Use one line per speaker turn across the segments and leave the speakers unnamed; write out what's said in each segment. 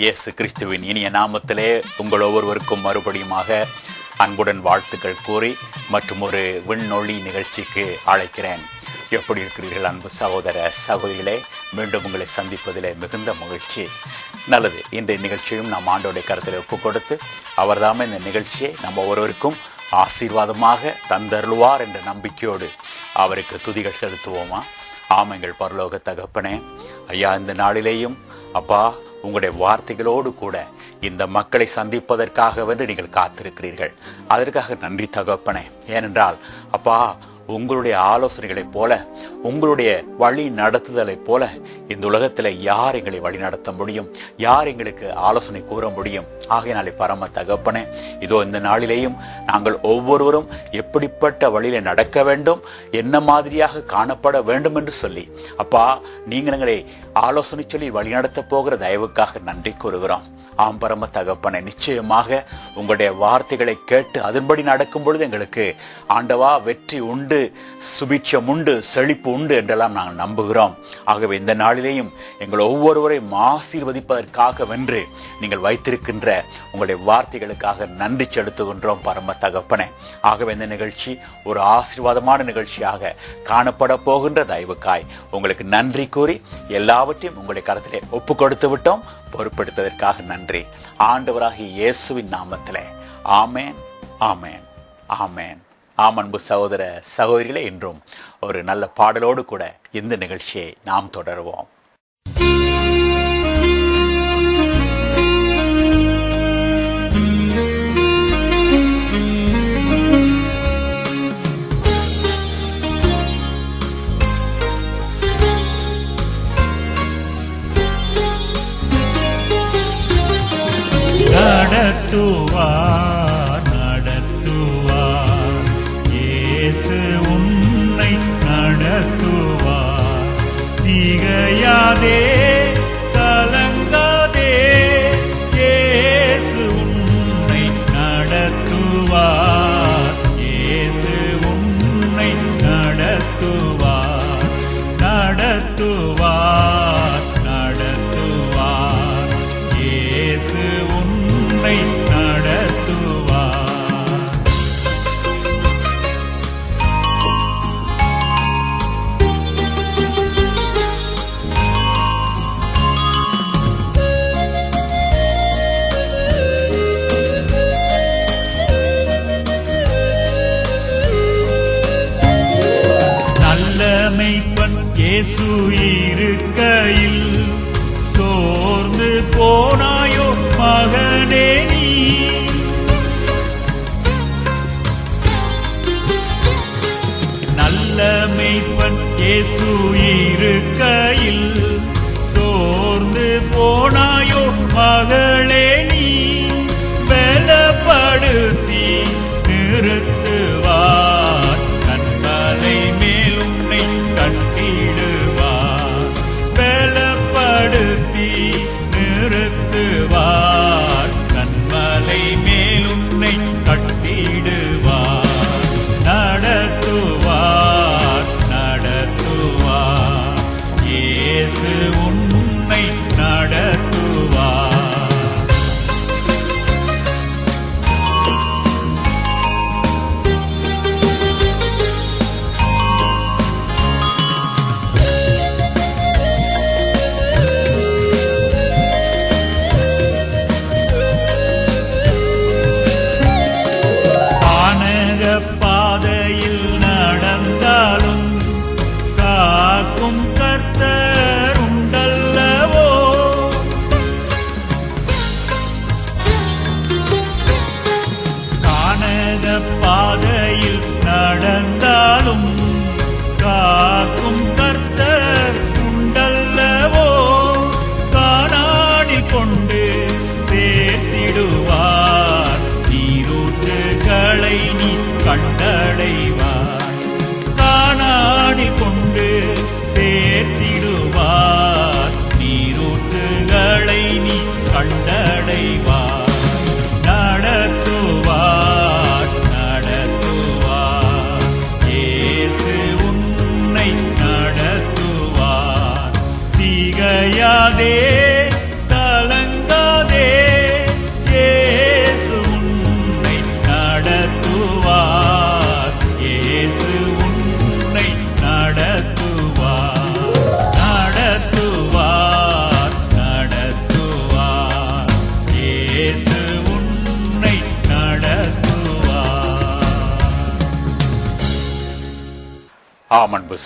இயேசு கிறிஸ்துவின் இனிய நாமத்திலே உங்கள் ஒவ்வொருவருக்கும் மறுபடியுமாக அன்புடன் வாழ்த்துக்கள் கூறி மற்றும் ஒரு விண்ணொளி நிகழ்ச்சிக்கு அழைக்கிறேன். எப்படி இருக்கிறீர்கள் அன்பு சகோதர சகோதரிகளே? மீண்டும் உங்களை சந்திப்பதிலே மிகுந்த மகிழ்ச்சி. நல்லது இன்றைய நிகழ்ச்சியும் நாம் ஆண்டோடைய கருத்தில் ஒப்பு கொடுத்து அவர்தாம இந்த நிகழ்ச்சியை நம்ம ஒருவருக்கும் ஆசீர்வாதமாக தந்தருள்வார் என்ற நம்பிக்கையோடு அவருக்கு துதிகள் செலுத்துவோமா? ஆமைங்கள் பரலோக தகப்பனே ஐயா இந்த நாளிலேயும் அப்பா உங்களுடைய வார்த்தைகளோடு கூட இந்த மக்களை சந்திப்பதற்காக வந்து நீங்கள் காத்திருக்கிறீர்கள். அதற்காக நன்றி தகப்பனே. ஏனென்றால் அப்பா உங்களுடைய ஆலோசனைகளைப் போல உங்களுடைய வழி நடத்துதலைப் போல இந்த உலகத்தில் யார் எங்களை வழி நடத்த முடியும்? யார் எங்களுக்கு ஆலோசனை கூற முடியும்? ஆகையினாலே பரம தகப்பனே இதோ இந்த நாளிலேயும் நாங்கள் ஒவ்வொருவரும் எப்படிப்பட்ட வழியில நடக்க வேண்டும் என்ன மாதிரியாக காணப்பட வேண்டும் என்று சொல்லி அப்பா நீங்கள் எங்களை ஆலோசனை சொல்லி வழிநடத்த போகிற தயவுக்காக நன்றி கூறுகிறோம். ஆம் பரம தகப்பனை நிச்சயமாக உங்களுடைய வார்த்தைகளை கேட்டு அதன்படி நடக்கும் பொழுது எங்களுக்கு ஆண்டவா வெற்றி உண்டு சுபிட்சம் உண்டு செழிப்பு உண்டு என்றெல்லாம் நாங்கள் நம்புகிறோம். ஆகவே இந்த நாளிலேயும் எங்கள் ஒவ்வொருவரையும் ஆசீர்வதிப்பதற்காக வென்று நீங்கள் வைத்திருக்கின்ற உங்களுடைய வார்த்தைகளுக்காக நன்றி செலுத்துகின்றோம் பரம தகப்பனே. ஆகவே இந்த நிகழ்ச்சி ஒரு ஆசீர்வாதமான நிகழ்ச்சியாக காணப்பட போகின்ற தயவுக்காய் உங்களுக்கு நன்றி கூறி எல்லாவற்றையும் உங்களுடைய கரத்திலே ஒப்பு கொடுத்து விட்டோம். பொறுப்பெடுத்ததற்காக நன்றி. ஆண்டவராகிய இயேசுவின் நாமத்திலே. ஆமேன் ஆமேன் ஆமேன். ஆம் அன்பு சகோதர சகோதரிகளே என்றும் ஒரு நல்ல பாடலோடு கூட இந்த நிகழ்ச்சியை நாம் தொடருவோம். tú.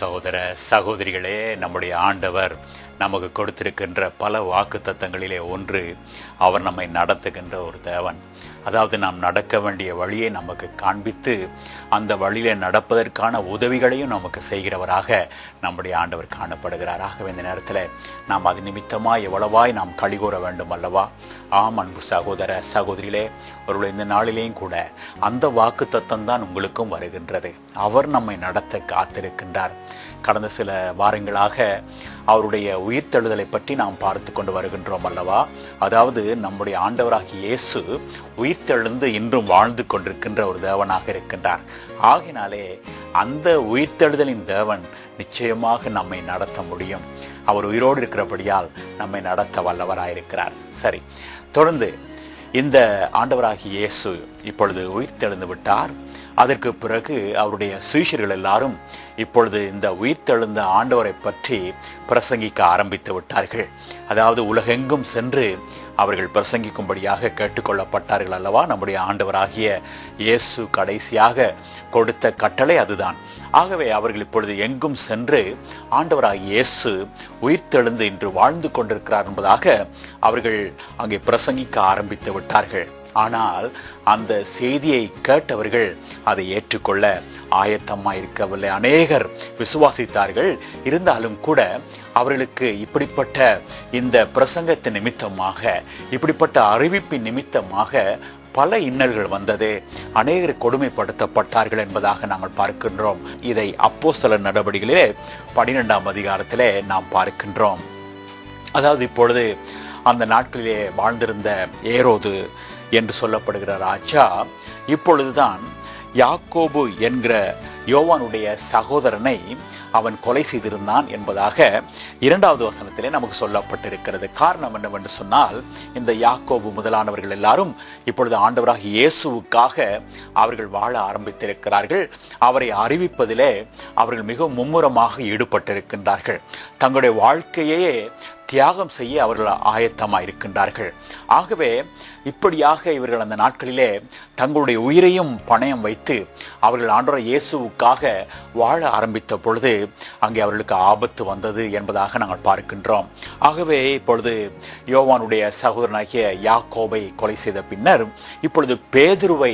சகோதர சகோதரிகளே நம்முடைய ஆண்டவர் நமக்கு கொடுத்திருக்கின்ற பல வாக்கு தத்தங்களிலே ஒன்று அவர் நம்மை நடத்துகின்ற ஒரு தேவன். அதாவது நாம் நடக்க வேண்டிய வழியை நமக்கு காண்பித்து அந்த வழியிலே நடப்பதற்கான உதவிகளையும் நமக்கு செய்கிறவராக நம்முடைய ஆண்டவர் காணப்படுகிறார். ஆகவே இந்த நேரத்தில் நாம் அது நிமித்தமாக எவ்வளவாய் நாம் கழிகூற வேண்டும் அல்லவா? ஆம் அன்பு சகோதர சகோதரிகளே ஒருவேளை இந்த நாளிலேயும் கூட அந்த வாக்கு தத்தம் தான் உங்களுக்கும் வருகின்றது. அவர் நம்மை நடத்த காத்திருக்கின்றார். கடந்த சில வாரங்களாக அவருடைய உயிர்த்தெழுதலை பற்றி நாம் பார்த்து கொண்டு வருகின்றோம் அல்லவா? அதாவது நம்முடைய ஆண்டவராகிய இயேசு உயிர்த்தெழுந்து இன்றும் வாழ்ந்து கொண்டிருக்கின்ற ஒரு தேவனாக இருக்கின்றார். ஆகினாலே அந்த உயிர்த்தெழுதலின் தேவன் நிச்சயமாக நம்மை நடத்த முடியும். அவர் உயிரோடு இருக்கிறபடியால் நம்மை நடத்த வல்லவராயிருக்கிறார். சரி தொடர்ந்து இந்த ஆண்டவராகிய இயேசு இப்பொழுது உயிர்த்தெழுந்து விட்டார். அதற்கு பிறகு அவருடைய சீஷர்கள் எல்லாரும் இப்பொழுது இந்த உயிர்த்தெழுந்த ஆண்டவரை பற்றி பிரசங்கிக்க ஆரம்பித்து விட்டார்கள். அதாவது உலகெங்கும் சென்று அவர்கள் பிரசங்கிக்கும்படியாக கேட்டுக்கொள்ளப்பட்டார்கள் அல்லவா? நம்முடைய ஆண்டவராகிய இயேசு கடைசியாக கொடுத்த கட்டளை அதுதான். ஆகவே அவர்கள் இப்பொழுது எங்கும் சென்று ஆண்டவராகிய இயேசு உயிர்த்தெழுந்து இன்று வாழ்ந்து கொண்டிருக்கிறார் என்பதாக அவர்கள் அங்கே பிரசங்கிக்க ஆரம்பித்து விட்டார்கள். ஆனால் அந்த செய்தியை கேட்டவர்கள் அதை ஏற்றுக்கொள்ள ஆயத்தமாக இருக்கவில்லை அநேகர் விசுவாசித்தார்கள். இருந்தாலும் கூட அவர்களுக்கு இப்படிப்பட்ட இந்த பிரசங்கத்தின் நிமித்தமாக இப்படிப்பட்ட அறிவிப்பின் நிமித்தமாக பல இன்னல்கள் வந்தது. அநேகர் கொடுமைப்படுத்தப்பட்டார்கள் என்பதாக நாங்கள் பார்க்கின்றோம். இதை அப்போஸ்தல நடவடிக்கையிலே பனிரெண்டாம் அதிகாரத்திலே நாம் பார்க்கின்றோம். அதாவது இப்பொழுது அந்த நாட்களிலே வாழ்ந்திருந்த ஏரோது என்று சொல்லப்படுகிற ராஜா இப்பொழுதுதான் யாக்கோபு என்கிற யோவானுடைய சகோதரனை அவன் கொலை செய்திருந்தான் என்பதாக இரண்டாவது வசனத்திலே நமக்கு சொல்லப்பட்டிருக்கிறது. காரணம் என்னவென்று சொன்னால் இந்த யாக்கோபு முதலானவர்கள் எல்லாரும் இப்பொழுது ஆண்டவராக இயேசுவுக்காக அவர்கள் வாழ ஆரம்பித்திருக்கிறார்கள். அவரை அறிவிப்பதிலே அவர்கள் மிகவும் மும்முரமாக ஈடுபட்டிருக்கின்றார்கள். தங்களுடைய வாழ்க்கையே தியாகம் செய்ய அவர்கள் ஆயத்தமாக இருக்கின்றார்கள் ஆகவே இப்படியாக இவர்கள் அந்த நாட்களிலே தங்களுடைய உயிரையும் பணயம் வைத்து அவர்கள் ஆண்டோரை இயேசுவுக்காக வாழ ஆரம்பித்த பொழுது அங்கே அவர்களுக்கு ஆபத்து வந்தது என்பதாக நாங்கள் பார்க்கின்றோம். ஆகவே இப்பொழுது யோவானுடைய சகோதரனாகிய யாக்கோபை கொலை செய்த பின்னர் இப்பொழுது பேதுருவை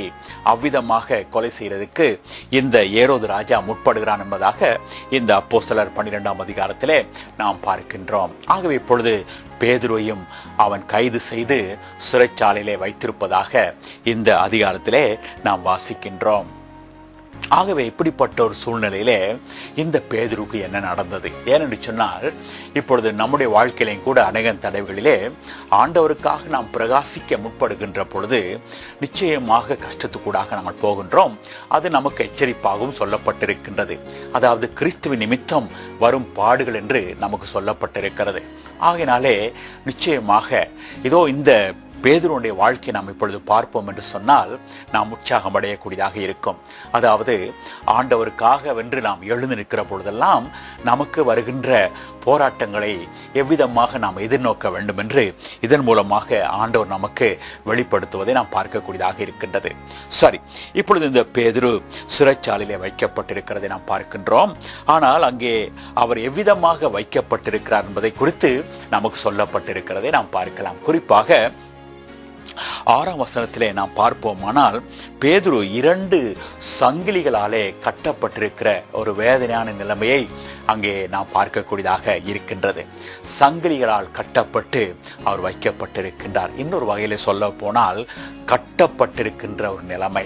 அவ்விதமாக கொலை செய்கிறதுக்கு இந்த ஏரோது ராஜா முற்படுகிறான் என்பதாக இந்த அப்போஸ்தலர் பன்னிரெண்டாம் அதிகாரத்திலே நாம் பார்க்கின்றோம். ஆகவே இப்பொழுது பேதுருவையும் அவன் கைது செய்து சிறைச்சாலையிலே வைத்திருப்பதாக இந்த அதிகாரத்திலே நாம் வாசிக்கின்றோம். ஆகவே இப்படிப்பட்ட ஒரு சூழ்நிலையிலே இந்த பேதுருக்கு என்ன நடந்தது? ஏனென்று சொன்னால் இப்பொழுது நம்முடைய வாழ்க்கையிலையும் கூட அநேக தடவைகளிலே ஆண்டவருக்காக நாம் பிரகாசிக்க முற்படுகின்ற பொழுது நிச்சயமாக கஷ்டத்துக்கூடாக நாங்கள் போகின்றோம். அது நமக்கு எச்சரிப்பாகவும் சொல்லப்பட்டிருக்கின்றது. அதாவது கிறிஸ்துவின் நிமித்தம் வரும் பாடுகள் என்று நமக்கு சொல்லப்பட்டிருக்கிறது. ஆகையினாலே நிச்சயமாக இதோ இந்த பேதுருடைய வாழ்க்கையை நாம் இப்பொழுது பார்ப்போம் என்று சொன்னால் நாம் உற்சாகம் அடையக்கூடியதாக இருக்கும். அதாவது ஆண்டவருக்காக வென்று நாம் எழுந்து நிற்கிற பொழுதெல்லாம் நமக்கு வருகின்ற போராட்டங்களை எவ்விதமாக நாம் எதிர்நோக்க வேண்டும் என்று இதன் மூலமாக ஆண்டவர் நமக்கு வெளிப்படுத்துவதை நாம் பார்க்கக்கூடியதாக இருக்கின்றது. சரி இப்பொழுது இந்த பேதுரு சிறைச்சாலையிலே வைக்கப்பட்டிருக்கிறதை நாம் பார்க்கின்றோம். ஆனால் அங்கே அவர் எவ்விதமாக வைக்கப்பட்டிருக்கிறார் என்பதை குறித்து நமக்கு சொல்லப்பட்டிருக்கிறதை நாம் பார்க்கலாம். குறிப்பாக ஆறாம் வசனத்திலே நாம் பார்ப்போமானால் பேதுரு இரண்டு சங்கிலிகளாலே கட்டப்பட்டிருக்கிற ஒரு வேதனையான நிலைமையை அங்கே நாம் பார்க்கக்கூடியதாக இருக்கின்றது. சங்கிலிகளால் கட்டப்பட்டு அவர் வைக்கப்பட்டிருக்கின்றார். இன்னொரு வகையில் சொல்ல போனால் கட்டப்பட்டிருக்கின்ற ஒரு நிலைமை.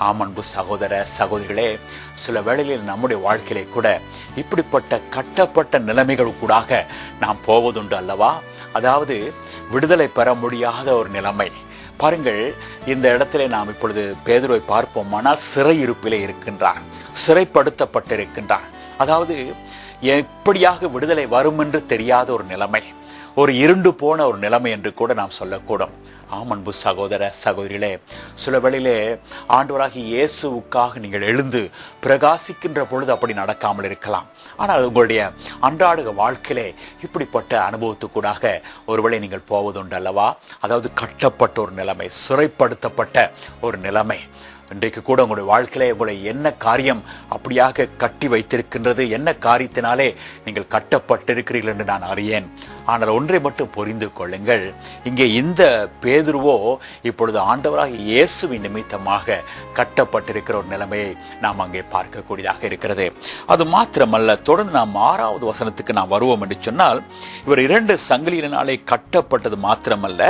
ஆமன்பு சகோதர சகோதரிகளே சில வேளைகளில் நம்முடைய வாழ்க்கையிலே கூட இப்படிப்பட்ட கட்டப்பட்ட நிலைமைகள் கூடாக நாம் போவதுண்டு அல்லவா? அதாவது விடுதலை பெற முடியாத ஒரு நிலைமை. பாருங்கள் இந்த இடத்திலே நாம் இப்பொழுது பேதுருவை பார்ப்போமானால் சிறையிருப்பிலே இருக்கின்றான் சிறைப்படுத்தப்பட்டிருக்கின்றான் அதாவது எப்படியாக விடுதலை வரும் என்று தெரியாத ஒரு நிலைமை. ஒரு இருண்டு போன ஒரு நிலைமை என்று கூட நாம் சொல்லக்கூடும். ஆமன்பு சகோதர சகோதரிகளே சில வேளையிலே ஆண்டவராகி இயேசுவுக்காக நீங்கள் எழுந்து பிரகாசிக்கின்ற பொழுது அப்படி நடக்காமல் இருக்கலாம். ஆனால் உங்களுடைய அன்றாட வாழ்க்கையிலே இப்படிப்பட்ட அனுபவத்துக்கூடாக ஒருவேளை நீங்கள் போவதுண்டு அல்லவா அதாவது கட்டப்பட்ட ஒரு நிலைமை சிறைப்படுத்தப்பட்ட ஒரு நிலைமை. இன்றைக்கு கூட உங்களுடைய வாழ்க்கையில உங்களை என்ன காரியம் அப்படியாக கட்டி வைத்திருக்கின்றது என்ன காரியத்தினாலே நீங்கள் கட்டப்பட்டிருக்கிறீர்கள் என்று நான் அறியேன். ஆனால் ஒன்றை மட்டும் புரிந்து கொள்ளுங்கள். இங்கே இந்த பேதுருவோ இப்பொழுது ஆண்டவராக இயேசுவின் நிமித்தமாக கட்டப்பட்டிருக்கிற ஒரு நிலைமையை நாம் அங்கே பார்க்கக்கூடியதாக இருக்கிறது. அது மாத்திரமல்ல தொடர்ந்து நாம் ஆறாவது வசனத்துக்கு நாம் வருவோம் என்று சொன்னால் இவர் இரண்டு சங்கிலியினாலே கட்டப்பட்டது மாத்திரமல்ல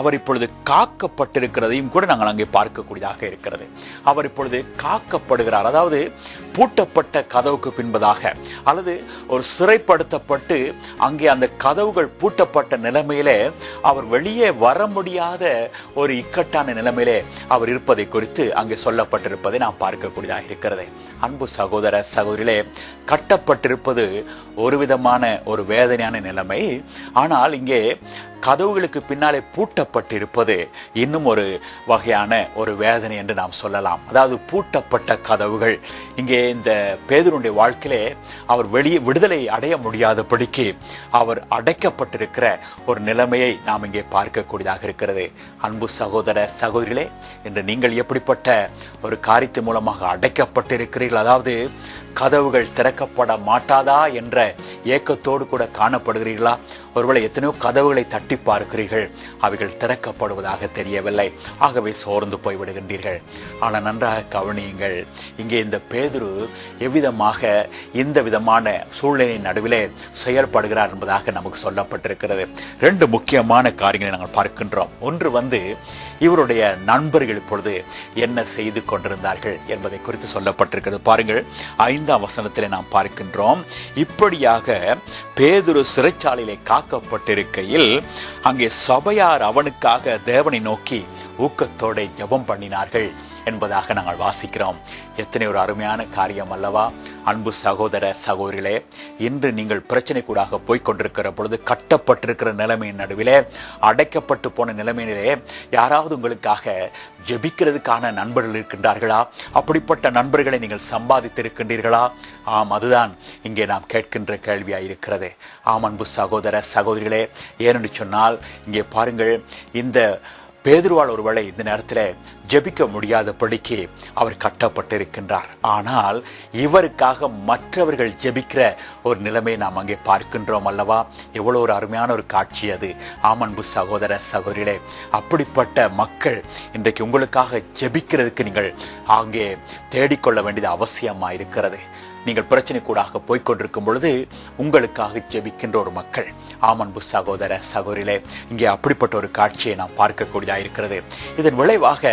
அவர் இப்பொழுது காக்கப்பட்டிருக்கிறதையும் கூட நாங்கள் அங்கே பார்க்கக்கூடியதாக இருக்கிறது. அவர் இப்பொழுது காக்கப்படுகிறார். அதாவது பூட்டப்பட்ட கதவுக்கு பின்பதாக அல்லது ஒரு சிறைப்படுத்தப்பட்டு அங்கே அந்த கதவுகள் பூட்டப்பட்ட நிலைமையிலே அவர் வெளியே வர முடியாத ஒரு இக்கட்டான நிலைமையிலே அவர் இருப்பதை குறித்து அங்கே சொல்லப்பட்டிருப்பதை நாம் பார்க்கக்கூடியதாக இருக்கிறது. அன்பு சகோதர சகோதரிலே கட்டப்பட்டிருப்பது ஒரு விதமான ஒரு வேதனையான நிலைமை. ஆனால் இங்கே கதவுகளுக்கு பின்னாலே பூட்டப்பட்டிருப்பது இன்னும் ஒரு வகையான ஒரு வேதனை என்று நாம் சொல்லலாம். அதாவது பூட்டப்பட்ட கதவுகள் இங்கே இந்த பேதருடைய வாழ்க்கையிலே அவர் வெளியே விடுதலை அடைய முடியாதபடிக்கு அவர் அடைக்கப்பட்டிருக்கிற ஒரு நிலைமையை நாம் இங்கே பார்க்கக்கூடியதாக இருக்கிறது. அன்பு சகோதர சகோதரிகளே இன்று நீங்கள் எப்படிப்பட்ட ஒரு காரியத்தின் மூலமாக அடைக்கப்பட்டிருக்கிறீர்கள்? அதாவது கதவுகள் திறக்கப்பட மாட்டாதா என்ற ஏக்கத்தோடு கூட காணப்படுகிறீர்களா? ஒருவேளை எத்தனையோ கதவுகளை தட்டி பார்க்கிறீர்கள். அவைகள் திறக்கப்படுவதாக தெரியவில்லை. ஆகவே சோர்ந்து போய் விடுகின்றீர்கள் ஆனால் நன்றாக கவனியுங்கள். இங்கே இந்த பேதுரு எவ்விதமாக இந்த விதமான சூழ்நிலையின் நடுவிலே செயல்படுகிறார் என்பதாக நமக்கு சொல்லப்பட்டிருக்கிறது. ரெண்டு முக்கியமான காரியங்களை நாங்கள் பார்க்கின்றோம். ஒன்று வந்து இவருடைய நண்பர்கள் இப்பொழுது என்ன செய்து கொண்டிருந்தார்கள் என்பதை குறித்து சொல்லப்பட்டிருக்கிறது. பாருங்கள் ஐந்தாம் வசனத்திலே நாம் பார்க்கின்றோம். இப்படியாக பேதுரு சிறைச்சாலையிலே காக்கப்பட்டிருக்கையில் அங்கே சபையார் அவனுக்காக தேவனை நோக்கி ஊக்கத்தோட ஜபம் பண்ணினார்கள். என்பதாக நாங்கள் வாசிக்கிறோம். எத்தனை ஒரு அருமையான காரியம் அல்லவா? அன்பு சகோதர சகோதரிகளே இன்று நீங்கள் பிரச்சனை கூடாக போய்க்கொண்டிருக்கிற பொழுது கட்டப்பட்டிருக்கிற நிலைமையின் நடுவிலே அடைக்கப்பட்டு போன நிலைமையிலே யாராவது உங்களுக்காக ஜெபிக்கிறதுக்கான நண்பர்கள் இருக்கின்றார்களா? அப்படிப்பட்ட நண்பர்களை நீங்கள் சம்பாதித்திருக்கின்றீர்களா? ஆம் அதுதான் இங்கே நாம் கேட்கின்ற கேள்வியாக இருக்கிறது ஆம் அன்பு சகோதர சகோதரிகளே ஏனென்று சொன்னால் இங்கே பாருங்கள் இந்த பேதுருவாள் ஒருவேளை இந்த நேரத்தில் ஜெபிக்க முடியாதபடிக்கு அவர் கட்டப்பட்டிருக்கின்றார். ஆனால் இவருக்காக மற்றவர்கள் ஜெபிக்கிற ஒரு நிலைமையை நாம் அங்கே பார்க்கின்றோம் அல்லவா? எவ்வளோ ஒரு அருமையான ஒரு காட்சி அது. ஆமன்பு சகோதர சகோதரிகளே அப்படிப்பட்ட மக்கள் இன்றைக்கு உங்களுக்காக ஜெபிக்கிறதுக்கு நீங்கள் அங்கே தேடிக்கொள்ள வேண்டியது அவசியமாக இருக்கிறது நீங்கள் பிரச்சனைக்கூடாக கூடாக போய்க்கொண்டிருக்கும் பொழுது உங்களுக்காக ஜெபிக்கின்ற ஒரு மக்கள். ஆமன்பு சகோதர சகோதரிலே இங்கே அப்படிப்பட்ட ஒரு காட்சியை நாம் பார்க்கக்கூடியதாக இருக்கிறது. இதன் விளைவாக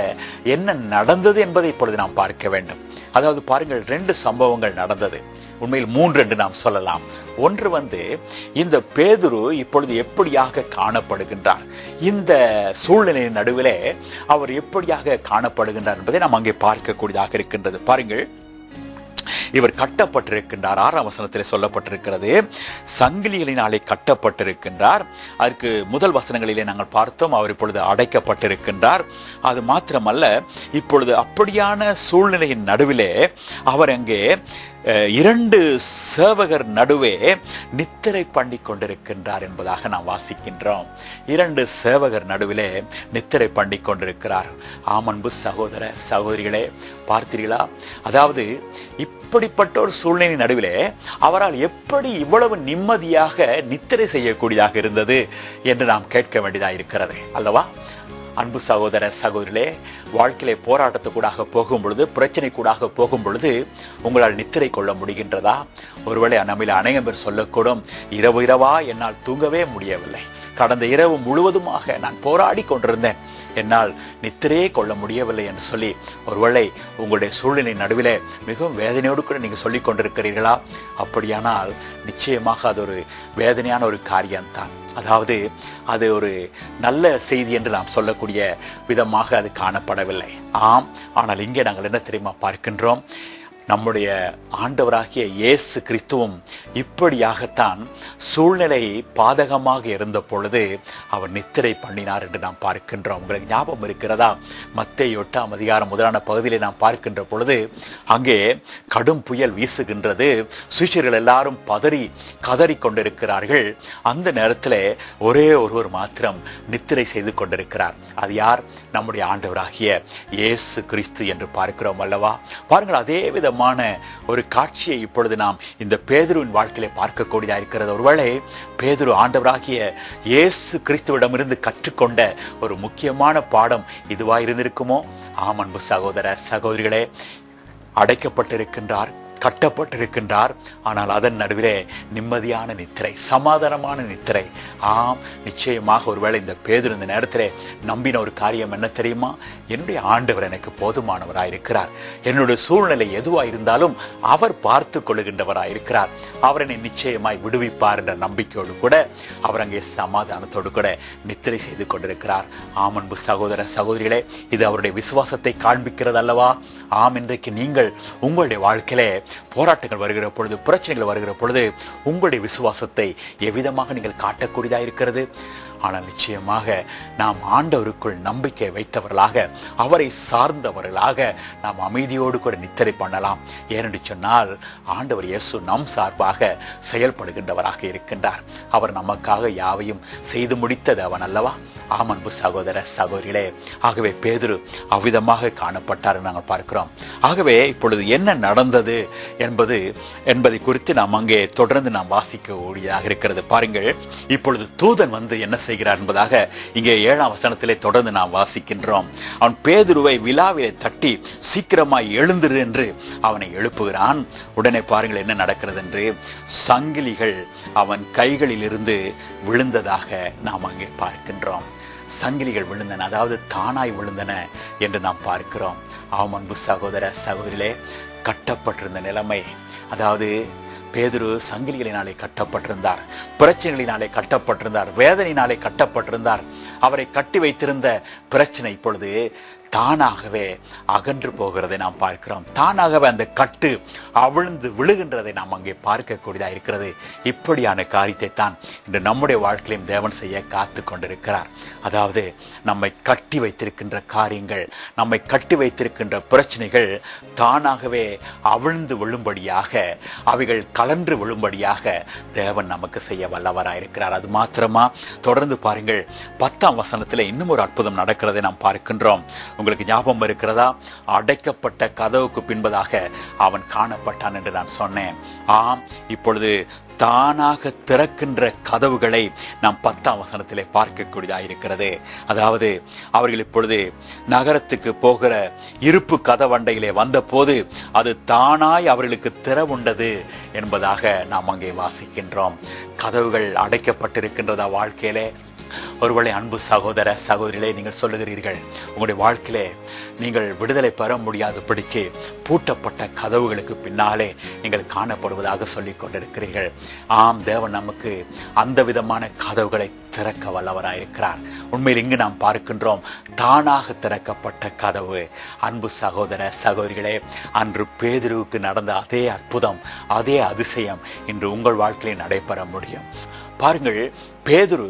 என்ன நடந்தது என்பதை இப்பொழுது நாம் பார்க்க வேண்டும். அதாவது பாருங்கள் ரெண்டு சம்பவங்கள் நடந்தது. உண்மையில் மூன்று என்று நாம் சொல்லலாம். ஒன்று வந்து இந்த பேதுரு இப்பொழுது எப்படியாக காணப்படுகின்றார்? இந்த சூழ்நிலையின் நடுவிலே அவர் எப்படியாக காணப்படுகின்றார் என்பதை நாம் அங்கே பார்க்கக்கூடியதாக இருக்கின்றது. பாருங்கள் இவர் கட்டப்பட்டிருக்கின்றார். ஆறாம் வசனத்தில் சொல்லப்பட்டிருக்கிறது சங்கிலிகளினாலே கட்டப்பட்டிருக்கின்றார். அதற்கு முதல் வசனங்களிலே நாங்கள் பார்த்தோம் அவர் இப்பொழுது அடைக்கப்பட்டிருக்கின்றார். அது மாத்திரமல்ல இப்பொழுது அப்படியான சூழ்நிலையின் நடுவிலே அவர் அங்கே இரண்டு சேவகர் நடுவே நித்திரை பண்ணி கொண்டிருக்கின்றார் என்பதாக நாம் வாசிக்கின்றோம். இரண்டு சேவகர் நடுவிலே நித்திரை பண்ணி கொண்டிருக்கிறார். ஆமன்பு சகோதர சகோதரிகளே பார்த்தீர்களா? அதாவது இப்படிப்பட்ட ஒரு சூழ்நிலை நடுவிலே அவரால் எப்படி இவ்வளவு நிம்மதியாக நித்திரை செய்யக்கூடியதாக இருந்தது என்று நாம் கேட்க வேண்டியதாக இருக்கிறது அல்லவா? அன்பு சகோதர சகோதரிலே வாழ்க்கையிலே போராட்டத்துக்கூடாக போகும் பொழுது பிரச்சனை கூடாக போகும் பொழுது உங்களால் நித்திரை கொள்ள முடிகின்றதா? ஒருவேளை நம்மில் அநேகம் பேர் சொல்லக்கூடும் இரவு இரவா என்னால் தூங்கவே முடியவில்லை. கடந்த இரவு முழுவதுமாக நான் போராடி கொண்டிருந்தேன். என்னால் நித்திரையே கொள்ள முடியவில்லை என்று சொல்லி ஒருவேளை உங்களுடைய சூழ்நிலை நடுவிலே மிகவும் வேதனையோடு கூட நீங்கள் சொல்லிக் கொண்டிருக்கிறீர்களா? அப்படியானால் நிச்சயமாக அது ஒரு வேதனையான ஒரு காரியம்தான். அதாவது அது ஒரு நல்ல செய்தி என்று நாம் சொல்லக்கூடிய விதமாக அது காணப்படவில்லை. ஆம் ஆனால் இங்கே நாங்கள் என்ன தெரியுமா பார்க்கின்றோம்? நம்முடைய ஆண்டவராகிய இயேசு கிறிஸ்துவும் இப்படியாகத்தான் சூழ்நிலை பாதகமாக இருந்த பொழுது அவர் நித்திரை பண்ணினார் என்று நாம் பார்க்கின்றோம். உங்களுக்கு ஞாபகம் இருக்கிறதா? மத்திய எட்டாம் அதிகாரம் முதலான பகுதியிலே நாம் பார்க்கின்ற பொழுது அங்கே கடும் புயல் வீசுகின்றது. சுஷியர்கள் எல்லாரும் பதறி கதறி கொண்டிருக்கிறார்கள் அந்த நேரத்தில் ஒரே ஒருவர் மாத்திரம் நித்திரை செய்து கொண்டிருக்கிறார். அது யார்? நம்முடைய ஆண்டவராகிய இயேசு கிறிஸ்து என்று பார்க்கிறோம் அல்லவா? பாருங்கள் அதே விதமான ஒரு காட்சியை இப்பொழுது நாம் இந்த பேதுருவின் வாழ்க்கையில பார்க்கக்கூடியதாக இருக்கிறது. ஒருவேளை பேதுரு ஆண்டவராகிய இயேசு கிறிஸ்துவிடமிருந்து கற்றுக்கொண்ட ஒரு முக்கியமான பாடம் இதுவா இருந்திருக்குமோ? ஆம் அன்பு சகோதர சகோதரிகளே அடைக்கப்பட்டிருக்கின்றார். கட்டப்பட்டிருக்கின்றார். ஆனால் அதன் நடுவிலே நிம்மதியான நித்திரை சமாதானமான நித்திரை. ஆம் நிச்சயமாக ஒருவேளை இந்த பேதர் இந்த நேரத்திலே நம்பின ஒரு காரியம் என்ன தெரியுமா? என்னுடைய ஆண்டவர் எனக்கு போதுமானவராக இருக்கிறார் என்னுடைய சூழ்நிலை எதுவாக இருந்தாலும் அவர் பார்த்து கொள்ளுகின்றவராய் இருக்கிறார் அவர் என்னை நிச்சயமாய் விடுவிப்பார் என்ற நம்பிக்கையோடு கூட அவர் அங்கே சமாதானத்தோடு கூட நித்திரை செய்து கொண்டிருக்கிறார். ஆம் அன்பு சகோதர சகோதரிகளே இது அவருடைய விசுவாசத்தை காண்பிக்கிறது அல்லவா ஆம் இன்றைக்கு நீங்கள் உங்களுடைய வாழ்க்கையிலே போராட்டங்கள் வருகிற பொழுது பிரச்சனைகள் வருகிற பொழுது உங்களுடைய விசுவாசத்தை எவ்விதமாக நீங்கள் காட்டக்கூடியதாக இருக்கிறது? ஆனால் நிச்சயமாக நாம் ஆண்டவருக்குள் நம்பிக்கை வைத்தவர்களாக அவரை சார்ந்தவர்களாக நாம் அமைதியோடு கூட நித்திரை பண்ணலாம். ஏனென்று சொன்னால் ஆண்டவர் இயேசு நம் சார்பாக செயல்படுகின்றவராக இருக்கின்றார். அவர் நமக்காக யாவையும் செய்து முடித்தது அவன் அல்லவா? ஆமன்பு சகோதர சகோதரிகளே ஆகவே பேதுரு அவ்விதமாக காணப்பட்டார் நாங்கள் பார்க்கிறோம். ஆகவே இப்பொழுது என்ன நடந்தது என்பது என்பதை குறித்து நாம் அங்கே தொடர்ந்து நாம் வாசிக்க கூடியதாக இருக்கிறது. பாருங்கள் இப்பொழுது தூதன் வந்து என்ன செய்கிறார் என்பதாக இங்கே ஏழாம் வசனத்திலே தொடர்ந்து நாம் வாசிக்கின்றோம். அவன் பேதுருவை விழாவிலே தட்டி சீக்கிரமாய் எழுந்திரு என்று அவனை எழுப்புகிறான். உடனே பாருங்கள் என்ன நடக்கிறது என்று சங்கிலிகள் அவன் கைகளிலிருந்து விழுந்ததாக நாம் அங்கே பார்க்கின்றோம். சங்கிலிகள் விழுந்தன அதாவது தானாய் விழுந்தன என்று நாம் பார்க்கிறோம். அவன் அன்பு சகோதர சகோதரிலே கட்டப்பட்டிருந்த நிலைமை அதாவது பேதுரு சங்கிலிகளினாலே கட்டப்பட்டிருந்தார் பிரச்சனைகளினாலே கட்டப்பட்டிருந்தார் வேதனையினாலே கட்டப்பட்டிருந்தார். அவரை கட்டி வைத்திருந்த பிரச்சனை இப்பொழுது தானாகவே அகன்று போகிறதை நாம் பார்க்கிறோம். தானாகவே அந்த கட்டு அவிழ்ந்து விழுகின்றதை நாம் அங்கே பார்க்கக்கூடியதாக இருக்கிறது. இப்படியான காரியத்தை தான் இன்று நம்முடைய வாழ்க்கையிலும் தேவன் செய்ய காத்து கொண்டிருக்கிறார். அதாவது நம்மை கட்டி வைத்திருக்கின்ற காரியங்கள் நம்மை கட்டி வைத்திருக்கின்ற பிரச்சனைகள் தானாகவே அவிழ்ந்து விழும்படியாக அவைகள் கலன்று விழும்படியாக தேவன் நமக்கு செய்ய வல்லவராயிருக்கிறார் அது மாத்திரமா? தொடர்ந்து பாருங்கள் பத்தாம் வசனத்தில் இன்னும் ஒரு அற்புதம் நடக்கிறதை நாம் பார்க்கின்றோம். உங்களுக்கு ஞாபகம் இருக்கிறதா? அடைக்கப்பட்ட கதவுக்கு பின்பதாக அவன் காணப்பட்டான் என்று நான் சொன்னேன். ஆம் இப்பொழுது தானாக திறக்கின்ற கதவுகளை நாம் பத்தாம் வசனத்திலே பார்க்கக்கூடியதாக இருக்கிறது. அதாவது அவர்கள் இப்பொழுது நகரத்துக்கு போகிற இருப்பு கதவண்டையிலே வந்தபோது அது தானாய் அவர்களுக்கு திறவுண்டது என்பதாக நாம் அங்கே வாசிக்கின்றோம். கதவுகள் அடைக்கப்பட்டிருக்கின்றதா வாழ்க்கையிலே? ஒருவேளை அன்பு சகோதர சகோதரிகளே நீங்கள் சொல்லுகிறீர்கள் உங்களுடைய வாழ்க்கையிலே நீங்கள் விடுதலை பெற முடியாதபடிக்கு பூட்டப்பட்ட கதவுகளுக்கு பின்னாலே நீங்கள் காணப்படுவதாக சொல்லிக் கொண்டிருக்கிறீர்கள். ஆம் தேவன் நமக்கு அந்த விதமான கதவுகளை திறக்க வல்லவராயிருக்கிறார் உண்மையில் இங்கு நாம் பார்க்கின்றோம் தானாக திறக்கப்பட்ட கதவு. அன்பு சகோதர சகோதரிகளே அன்று பேதிருவுக்கு நடந்த அதே அற்புதம் அதே அதிசயம் இன்று உங்கள் வாழ்க்கையில் நடைபெற முடியும். பாருங்கள் பேதுரு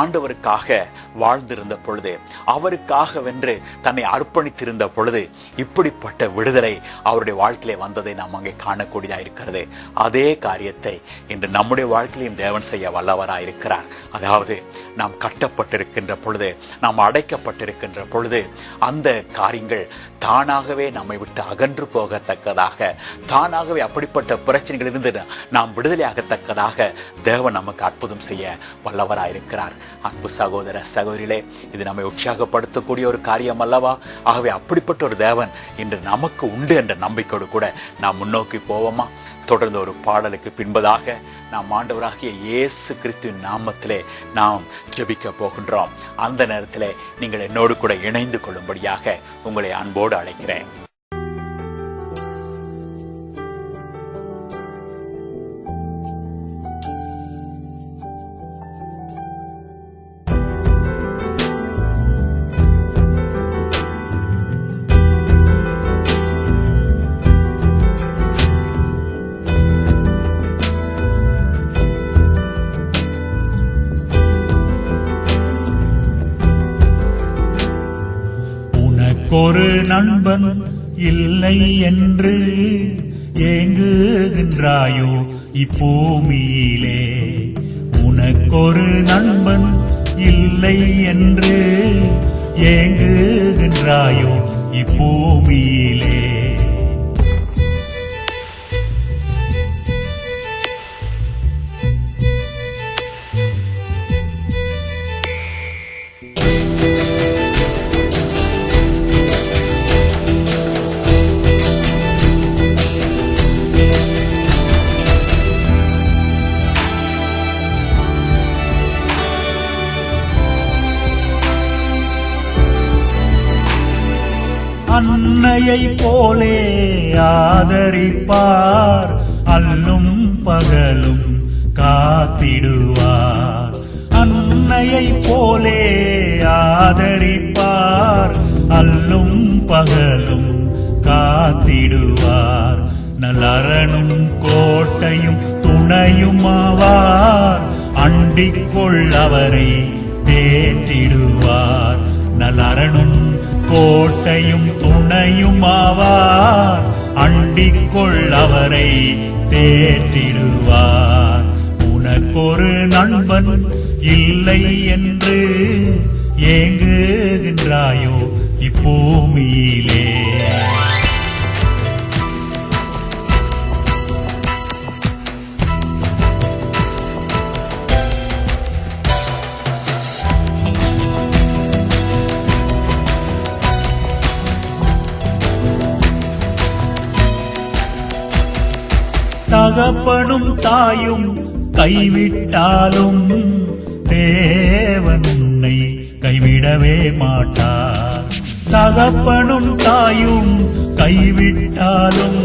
ஆண்டவருக்காக வாழ்ந்திருந்த பொழுது அவருக்காக வென்று தன்னை அர்ப்பணித்திருந்த பொழுது இப்படிப்பட்ட விடுதலை அவருடைய வாழ்க்கையிலே வந்ததை நாம் அங்கே காணக்கூடியதாக இருக்கிறது. அதே காரியத்தை இன்று நம்முடைய வாழ்க்கையிலும் தேவன் செய்ய வல்லவராக இருக்கிறார். அதாவது நாம் கட்டப்பட்டிருக்கின்ற பொழுது நாம் அடைக்கப்பட்டிருக்கின்ற பொழுது அந்த காரியங்கள் தானாகவே நம்மை விட்டு அகன்று போகத்தக்கதாக தானாகவே அப்படிப்பட்ட பிரச்சனைகளிலிருந்து நாம் விடுதலையாகத்தக்கதாக தேவன் நமக்கு அற்புதம் செய்ய வல்லவராயிருக்கிறார். அன்பு சகோதர சகோதரிகளே இது நம்மை உற்சாகப்படுத்தக்கூடிய ஒரு காரியம் அல்லவா? ஆகவே அப்படிப்பட்ட ஒரு தேவன் இன்று நமக்கு உண்டு என்ற நம்பிக்கையோடு கூட நாம் முன்னோக்கி போவோமா? தொடர்ந்து ஒரு பாடலுக்கு பின்பதாக நாம் ஆண்டவராகிய இயேசு கிறிஸ்துவின் நாமத்திலே நாம் ஜெபிக்க போகின்றோம். அந்த நேரத்தில் நீங்கள் என்னோடு கூட இணைந்து கொள்ளும்படியாக உங்களை அன்போடு அழைக்கிறேன். இல்லை என்று ஏங்குகின்றாயோ? இப்பூமியிலே உனக்கொரு நண்பன் இல்லை என்று ஏங்குகின்றாயோ? இப்பூமியிலே தந்தையை போலே ஆதரிப்பார். அல்லும் பகலும் காத்திடுவார். அன்னையை போலே ஆதரிப்பார். அல்லும் பகலும் காத்திடுவார். நலரணும் கோட்டையும் துணையுமாவார் அண்டிக் கொள்ளவரை தேற்றிடுவார். நலரணும் கோட்டையும் துணையுமாவார் அண்டிக்கொள் அவரை தேற்றிடுவார். உனக்கொரு நண்பன் இல்லை என்று ஏங்குகின்றாயோ இப்பூமியிலே. தகப்பனும் தாயும் கைவிட்டாலும் தேவன் உன்னை கைவிடவே மாட்டார். தகப்பனும் தாயும் கைவிட்டாலும்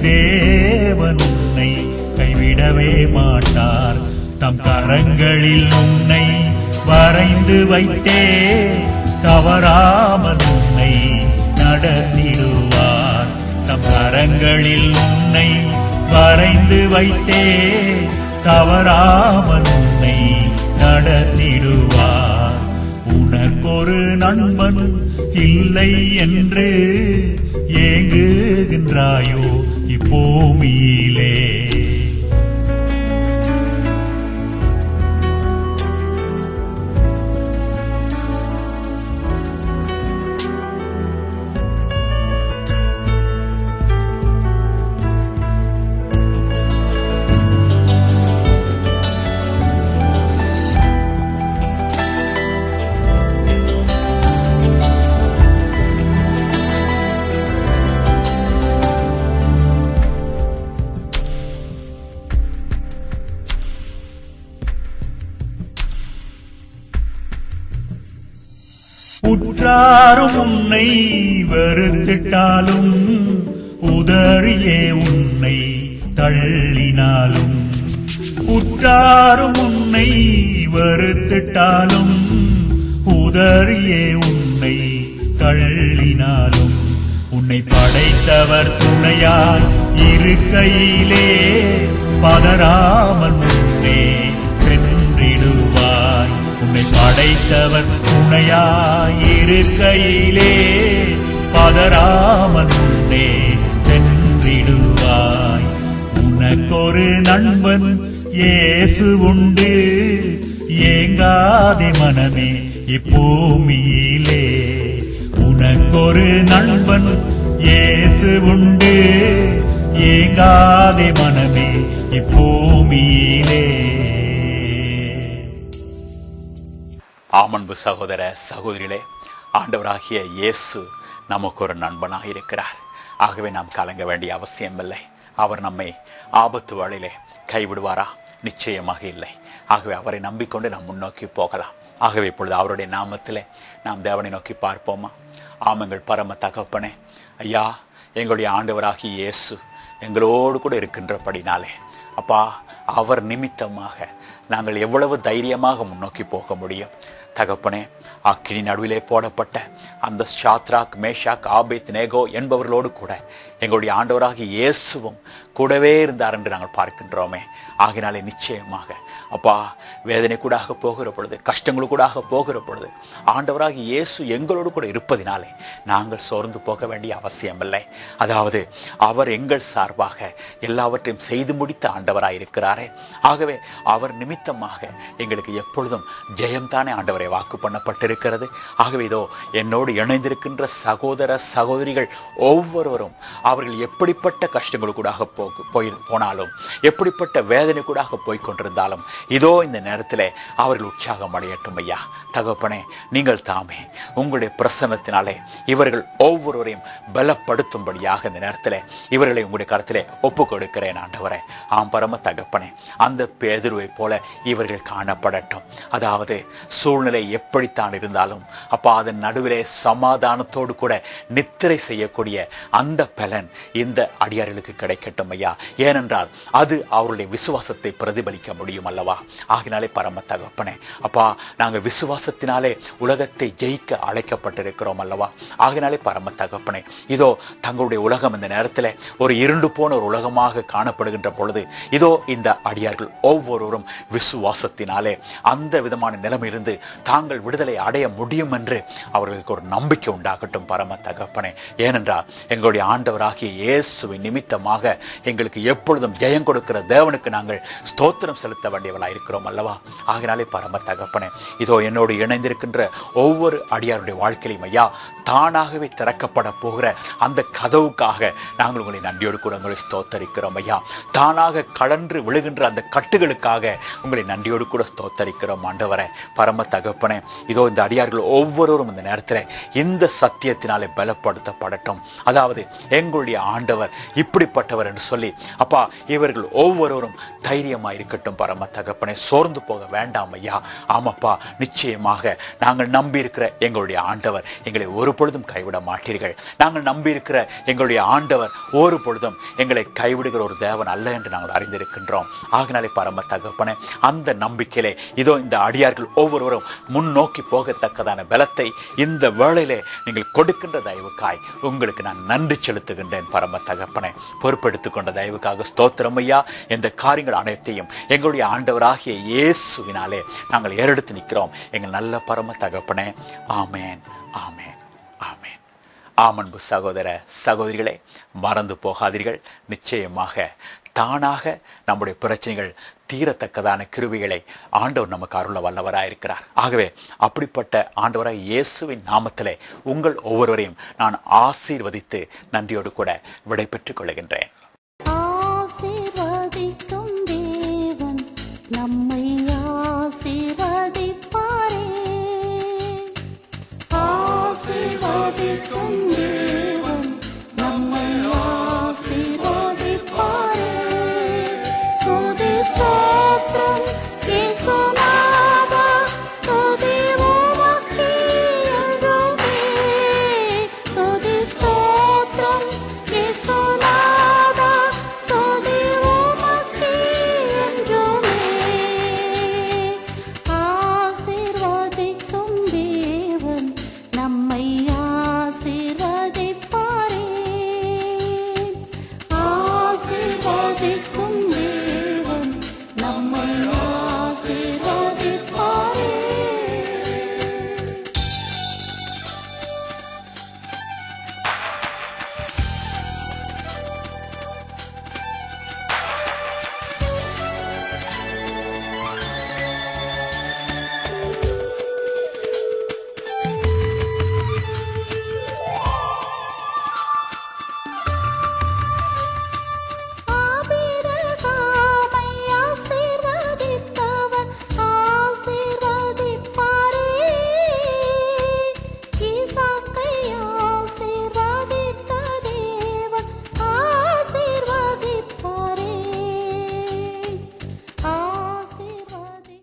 தேவன் உன்னை கைவிடவே மாட்டார். தம் கரங்களில் உன்னை வரைந்து வைத்தே தவறாமல் உன்னை நடத்திடுவார். தம் கரங்களில் உன்னை வரைந்து வைத்தே தவறாமல் உன்னை நடத்திடுவார். உனக்கொரு நண்பன் இல்லை என்று ஏங்குகின்றாயோ இப்பூமியிலே யாரும் உன்னை வெறுத்திட்டாலும் உதறியே உன்னை தள்ளினாலும். உற்றாரும் உன்னை வெறுத்திட்டாலும் உதறியே உன்னை தள்ளினாலும். உன்னை படைத்தவர் துணையாய் இருக்கையிலே பதறாமல் முன்னே. உன்னை படைத்தவர் துணையாய் இருக்கையிலே சென்றிடுவாய். உனக்கொரு நண்பன் இயேசு உண்டு. ஏங்காதே மனமே இப்பூமியிலே. உனக்கொரு நண்பன் இயேசு உண்டு. ஏங்காதே மனமே இப்பூமியிலே.
ஆமன்பு சகோதர சகோதரிகளே ஆண்டவராகிய இயேசு நமக்கு ஒரு நண்பனாக இருக்கிறார். ஆகவே நாம் கலங்க வேண்டிய அவசியமில்லை. அவர் நம்மை ஆபத்து வழியிலே கைவிடுவாரா? நிச்சயமாக இல்லை. ஆகவே அவரை நம்பிக்கொண்டு நாம் முன்னோக்கி போகலாம். ஆகவே இப்பொழுது அவருடைய நாமத்திலே நாம் தேவனை நோக்கி பார்ப்போமா? ஆமங்கள் பரம தகப்பனே ஐயா எங்களுடைய ஆண்டவராகிய இயேசு எங்களோடு கூட இருக்கின்றபடினாலே அப்பா அவர் நிமித்தமாக நாங்கள் எவ்வளவு தைரியமாக முன்னோக்கி போக முடியும்? தகப்பனே அக்கினி நடுவிலே போடப்பட்ட அந்த ஷாத்ராக் மேஷாக் ஆபேத் நேகோ என்பவர்களோடு கூட எங்களுடைய ஆண்டவராகிய இயேசுவும் கூடவே இருந்தார் என்று நாங்கள் பார்க்கின்றோமே. ஆகினாலே நிச்சயமாக
அப்பா வேதனை கூடாக போகிற பொழுது கஷ்டங்கள் கூடாக போகிற பொழுது ஆண்டவராக இயேசு எங்களோடு கூட இருப்பதினாலே நாங்கள் சோர்ந்து போக வேண்டிய அவசியமில்லை. அதாவது அவர் எங்கள் சார்பாக எல்லாவற்றையும் செய்து முடித்த ஆண்டவராக இருக்கிறாரே ஆகவே அவர் நிமித்தமாக எங்களுக்கு எப்பொழுதும் ஜெயம்தானே ஆண்டவரை வாக்கு பண்ணப்பட்டிருக்கிறது. ஆகவே இதோ என்னோடு இணைந்திருக்கின்ற சகோதர சகோதரிகள் ஒவ்வொருவரும் அவர்கள் எப்படிப்பட்ட கஷ்டங்களுக்கூடாக போய் போனாலும் எப்படிப்பட்ட வேதனை கூடாக போய்க் கொண்டிருந்தாலும் இதோ இந்த நேரத்தில் அவர்கள் உற்சாகம் அடையட்டும் ஐயா. தகப்பனே நீங்கள் தாமே உங்களுடைய பிரசன்னத்தினாலே இவர்கள் ஒவ்வொருவரையும் பலப்படுத்தும்படியாக இந்த நேரத்தில் இவர்களை உங்களுடைய கருத்தில் ஒப்பு கொடுக்கிறேன் ஆண்டவரே. ஆம் பரம தகப்பனே அந்த பேதுருவை போல இவர்கள் காணப்படட்டும். அதாவது சூழ்நிலை எப்படித்தான் இருந்தாலும் அப்பா அதன் நடுவிலே சமாதானத்தோடு கூட நித்திரை செய்யக்கூடிய அந்த பலன் இந்த அடியார்களுக்கு கிடைக்கட்டும் ஐயா. ஏனென்றால் அது அவருடைய விசுவாசத்தை பிரதிபலிக்க முடியும் அல்லவா? ஆகினாலே பரம தகப்பனே. அப்பா நாங்கள் விசுவாசத்தினாலே உலகத்தை ஜெயிக்க அழைக்கப்பட்டிருக்கிறோம் அல்லவா? ஆகினாலே பரம தகப்பனே. இதோ தங்களுடைய உலகம் இந்த நேரத்தில் ஒரு இருண்டு போன ஒரு உலகமாக காணப்படுகின்ற பொழுது இதோ இந்த அடியார்கள் ஒவ்வொருவரும் விசுவாசத்தினாலே அந்த விதமான நிலைமையிலிருந்து தாங்கள் விடுதலை அடைய முடியும் என்று அவர்களுக்கு ஒரு நம்பிக்கை உண்டாகட்டும் பரம தகப்பனே. ஏனென்றால் எங்களுடைய ஆண்டவராகிய இயேசுவின் நிமித்தமாக எங்களுக்கு எப்பொழுதும் ஜெயம் கொடுக்கிற தேவனுக்கு நாங்கள் ஸ்தோத்திரம் செலுத்த வேண்டிய உடையவளாக இருக்கிறோம் அல்லவா? ஆகினாலே பரம தகப்பனே இதோ என்னோடு இணைந்திருக்கின்ற ஒவ்வொரு அடியாருடைய வாழ்க்கையிலும் ஐயா தானாகவே திறக்கப்பட போகிற அந்த கதவுக்காக நாங்கள் உங்களை நன்றியோடு கூட உங்களை ஸ்தோத்தரிக்கிறோம் ஐயா. தானாக கலன்று விழுகின்ற அந்த கட்டுகளுக்காக உங்களை நன்றியோடு கூட ஸ்தோத்தரிக்கிறோம் ஆண்டவரே. பரம தகப்பனே இதோ இந்த அடியார்கள் ஒவ்வொருவரும் இந்த நேரத்தில் இந்த சத்தியத்தினாலே பலப்படுத்தப்படட்டும். அதாவது எங்களுடைய ஆண்டவர் இப்படிப்பட்டவர் என்று சொல்லி அப்பா இவர்கள் ஒவ்வொருவரும் தைரியமா இருக்கட்டும் பரம தகப்பனே. தகப்பனை சோர்ந்து போக வேண்டாம் ஐயா. ஆமாப்பா நிச்சயமாக நாங்கள் நம்பியிருக்கிற எங்களுடைய ஆண்டவர் எங்களை ஒரு பொழுதும் கைவிட மாட்டீர்கள். நாங்கள் நம்பியிருக்கிற எங்களுடைய ஆண்டவர் ஒரு பொழுதும் எங்களை கைவிடுகிற ஒரு தேவன் அல்ல என்று நாங்கள் அறிந்திருக்கின்றோம். ஆகினாலே பரம தகப்பனே அந்த நம்பிக்கையிலே இதோ இந்த அடியார்கள் ஒவ்வொருவரும் முன்னோக்கி போகத்தக்கதான பலத்தை இந்த வேளையிலே நீங்கள் கொடுக்கின்ற தயவுக்காய் உங்களுக்கு நான் நன்றி செலுத்துகின்றேன் பரம தகப்பனை. பொறுப்பெடுத்துக் கொண்ட தயவுக்காக ஸ்தோத்திரம் ஐயா. இந்த காரியங்கள் அனைத்தையும் எங்களுடைய ஆண்டவர் ஆண்டவராகிய இயேசுவினாலே நாங்கள் ஏறெடுத்து நிற்கிறோம். எங்கள் நல்ல பரம தகப்பனே ஆமேன் ஆமேன் ஆமேன். ஆமன்பு சகோதர சகோதரிகளே மறந்து போகாதீர்கள். நிச்சயமாக தானாக நம்முடைய பிரச்சனைகள் தீரத்தக்கதான கிருவிகளை ஆண்டவர் நமக்கு அருள வல்லவராயிருக்கிறார். ஆகவே அப்படிப்பட்ட ஆண்டவராக இயேசுவின் நாமத்திலே உங்கள் ஒவ்வொருவரையும் நான் ஆசீர்வதித்து நன்றியோடு கூட விடை பெற்றுக் கொள்கின்றேன்.